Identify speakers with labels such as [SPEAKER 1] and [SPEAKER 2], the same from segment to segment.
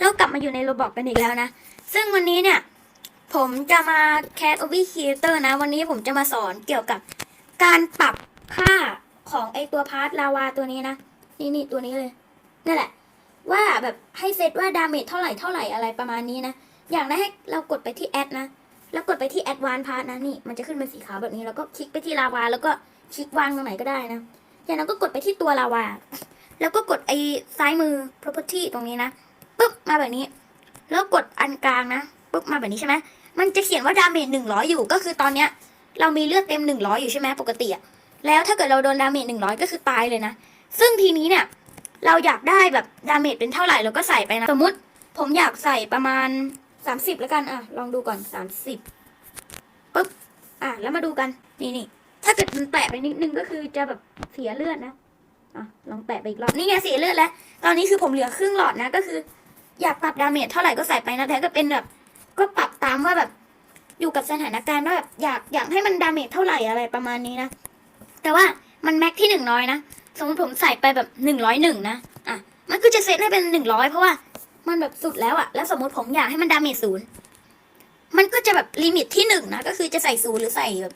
[SPEAKER 1] เรากลับมาอยู่ในโรบอกกันอีกแล้วนะ ซึ่งวันนี้เนี่ย ผมจะมาแคสโอ b ิค a เตอร์นะ วันนี้ผมจะมาสอนเกี่ยวกับการปรับค่าของไอตัวพาร์ทลาวาตัวนี้นะ นี่นี่ตัวนี้เลย นั่นแหละ ว่าแบบให้เซตว่าดาเมจเท่าไหร่เท่าไหร่อะไรประมาณนี้นะ อย่างแรกเรากดไปที่แอดนะ แล้วกดไปที่แอดวานพาร์ทนะนี่มันจะขึ้นเป็นสีขาวแบบนี้ แล้วก็คลิกไปที่ลาวา แล้วก็คลิกวางตรงไหนก็ได้นะ จากนั้นก็กดไปที่ตัวลาวา แล้วก็กดไอ้ซ้ายมือ property ตรงนี้นะ มาแบบนี้ แล้วกดอันกลางนะปึ๊บมาแบบนี้ใช่ไหมมันจะเขียนว่าดาเมจหนึ่งร้อยอยู่ก็คือตอนเนี้ย เรามีเลือดเต็มหนึ่งร้อยอยู่ใช่ไหมปกติอะแล้วถ้าเกิดเราโดนดาเมจหนึ่งร้อยก็คือตายเลยนะ ซึ่งทีนี้เนี่ย เราอยากได้แบบดาเมจเป็นเท่าไหร่เราก็ใส่ไปนะ สมมุติผมอยากใส่ประมาณสามสิบแล้วกันอะ ลองดูก่อนสามสิบปึ๊บอะแล้วมาดูกันนี่นี่ถ้าเกิดมันแตะไปนิดนึงก็คือจะแบบเสียเลือดนะอะลองแตะไปอีกรอบนี่ไงเสียเลือดแล้ว ตอนนี้คือผมเหลือครึ่งหลอดนะก็คือ อยากปรับดาเมจเท่าไหร่ก็ใส่ไปนะแต่ก็เป็นแบบ ก็ปรับตามว่าแบบ อยู่กับสถานการณ์ว่าแบบอยากอยากให้มันดาเมจเท่าไหร่อะไรประมาณนี้นะ แต่ว่ามันแม็กที่หนึ่งร้อยนะ สมมติผมใส่ไปแบบหนึ่งร้อยหนึ่งนะ อะ มันก็จะเซตให้เป็นหนึ่งร้อยเพราะว่ามันแบบสุดแล้วอะแล้วสมมติผมอยากให้มันดาเมจศูนย์มันก็จะแบบลิมิตที่หนึ่งนะ ก็คือจะใส่ศูนย์หรือใส่แบบ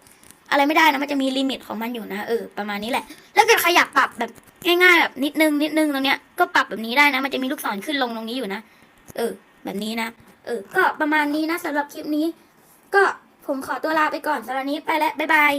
[SPEAKER 1] อะไรไม่ได้นะ มันจะมีลิมิตของมันอยู่นะ เออ ประมาณนี้แหละ แล้วเกิดใครอยากปรับแบบง่ายๆแบบ นิดนึงนิดนึงตรงเนี้ยก็ปรับแบบนี้ได้นะ มันจะมีลูกศรขึ้นลงตรงนี้อยู่นะ เออ แบบนี้นะ เออ ก็ประมาณนี้นะสำหรับคลิปนี้ ก็ผมขอตัวลาไปก่อนสำหรับนี้ไปแล้วบ๊ายบาย